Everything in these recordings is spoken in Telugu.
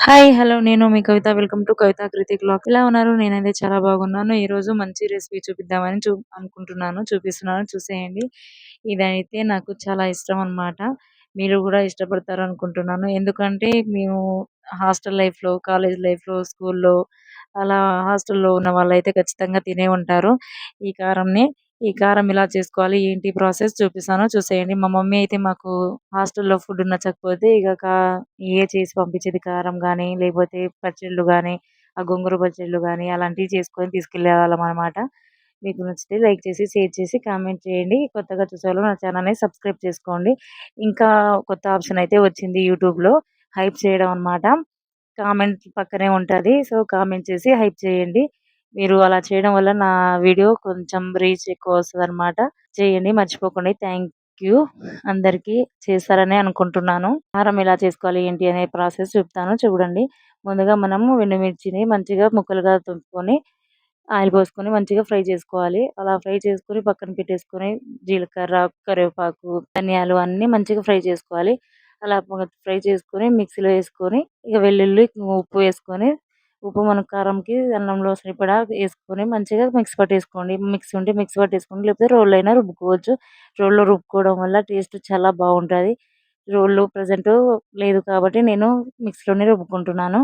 హాయ్ హలో నేను మీ Kavitha. Welcome to Kavitha Kruthik blog. ఎలా ఉన్నారు? నేనైతే చాలా బాగున్నాను. ఈ రోజు మంచి రెసిపీ చూపిద్దామని చూ అనుకుంటున్నాను. చూపిస్తున్నాను చూసేయండి. ఇదైతే నాకు చాలా ఇష్టం అనమాట మీరు కూడా ఇష్టపడతారు అనుకుంటున్నాను. ఎందుకంటే మేము హాస్టల్ లైఫ్లో కాలేజ్ లైఫ్లో స్కూల్లో అలా హాస్టల్లో ఉన్న వాళ్ళైతే ఖచ్చితంగా తినే ఉంటారు. ఈ కారంని ఈ కారం ఇలా చేసుకోవాలి ఏంటి ప్రాసెస్ చూపిస్తాను. చూసేయండి. మా మమ్మీ అయితే మాకు హాస్టల్లో ఫుడ్ నచ్చకపోతే ఇక ఏ చేసి పంపించేది? కారం కానీ లేకపోతే పచ్చళ్ళు కానీ ఆ గొంగూర పచ్చళ్ళు కానీ అలాంటివి చేసుకొని తీసుకెళ్ళే వాళ్ళం మీకు నచ్చితే లైక్ చేసి షేర్ చేసి కామెంట్ చేయండి. కొత్తగా చూసేవాళ్ళు నా ఛానల్ని సబ్స్క్రైబ్ చేసుకోండి. ఇంకా కొత్త ఆప్షన్ అయితే వచ్చింది యూట్యూబ్లో. హైప్ చేయడం అనమాట కామెంట్ పక్కనే ఉంటుంది. సో కామెంట్ చేసి హైప్ చేయండి. మీరు అలా చేయడం వల్ల నా వీడియో కొంచెం రీచ్ ఎక్కువ వస్తుంది అనమాట చేయండి మర్చిపోకండి. థ్యాంక్ యూ అందరికీ చేస్తారని అనుకుంటున్నాను. ఆహారం ఎలా చేసుకోవాలి ఏంటి అనే ప్రాసెస్ చెప్తాను. చూడండి. ముందుగా మనము ఎండుమిర్చిని మంచిగా ముక్కలుగా తుంపుకొని ఆయిల్ పోసుకొని మంచిగా ఫ్రై చేసుకోవాలి. అలా ఫ్రై చేసుకొని పక్కన పెట్టేసుకొని జీలకర్ర కరివేపాకు ధనియాలు అన్నీ మంచిగా ఫ్రై చేసుకోవాలి. అలా ఫ్రై చేసుకొని మిక్సీలో వేసుకొని ఇక వెల్లుల్లి ఉప్పు వేసుకొని ఉప్పు మన కారంకి అన్నంలో సరిపడా వేసుకొని మంచిగా మిక్స్ పట్టేసుకోండి. మిక్సీ ఉంటే మిక్సీ పట్టేసుకోండి. లేకపోతే రోల్ అయినా రుబ్బుకోవచ్చు. రోల్లో రుబ్బుకోవడం వల్ల టేస్ట్ చాలా బాగుంటుంది. రోల్లో ప్రజెంట్ లేదు కాబట్టి నేను మిక్సీలోనే రుబ్బుకుంటున్నాను.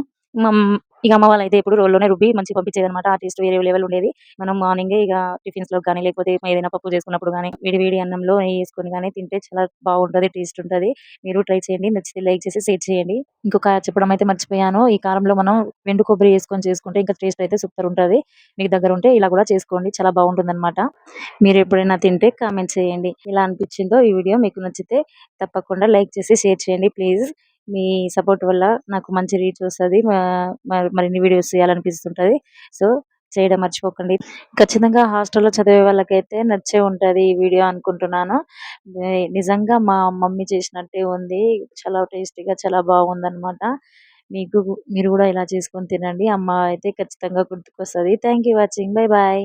ఇక అమ్మ వాళ్ళు అయితే ఇప్పుడు రోల్లోనే రుబ్బి మంచి పంపించేది అనమాట ఆ టేస్ట్ వేరే లెవెల్ ఉండేది. మనం మార్నింగ్ ఇక టిఫిన్స్లో కానీ లేకపోతే ఏదైనా పప్పు చేసుకున్నప్పుడు కానీ వేడి వేడి అన్నంలో వేసుకుని వేసుకొని కానీ తింటే చాలా బాగుంటుంది టేస్ట్ ఉంటుంది. మీరు ట్రై చేయండి నచ్చితే లైక్ చేసి షేర్ చేయండి. ఇంకొక చెప్పడం అయితే మర్చిపోయాను ఈ కారంలో మనం వెండు కొబ్బరి వేసుకొని చేసుకుంటే ఇంకా టేస్ట్ అయితే సూపర్ ఉంటుంది. మీకు దగ్గర ఉంటే ఇలా కూడా చేసుకోండి చాలా బాగుంటుంది అనమాట మీరు ఎప్పుడైనా తింటే కామెంట్ చేయండి. ఎలా అనిపించిందో ఈ వీడియో మీకు నచ్చితే తప్పకుండా లైక్ చేసి షేర్ చేయండి ప్లీజ్ మీ సపోర్ట్ వల్ల నాకు మంచి రీచ్ వస్తుంది. మరిన్ని వీడియోస్ చేయాలనిపిస్తుంటుంది. సో చేయడం మర్చిపోకండి. ఖచ్చితంగా హాస్టల్లో చదివే వాళ్ళకైతే నచ్చే ఉంటుంది ఈ వీడియో అనుకుంటున్నాను. నిజంగా మా మమ్మీ చేసినట్టే ఉంది. చాలా టేస్టీగా చాలా బాగుందనమాట మీకు మీరు కూడా ఇలా చేసుకొని తినండి. అమ్మ అయితే ఖచ్చితంగా గుర్తుకొస్తుంది. Thank you watching. Bye bye.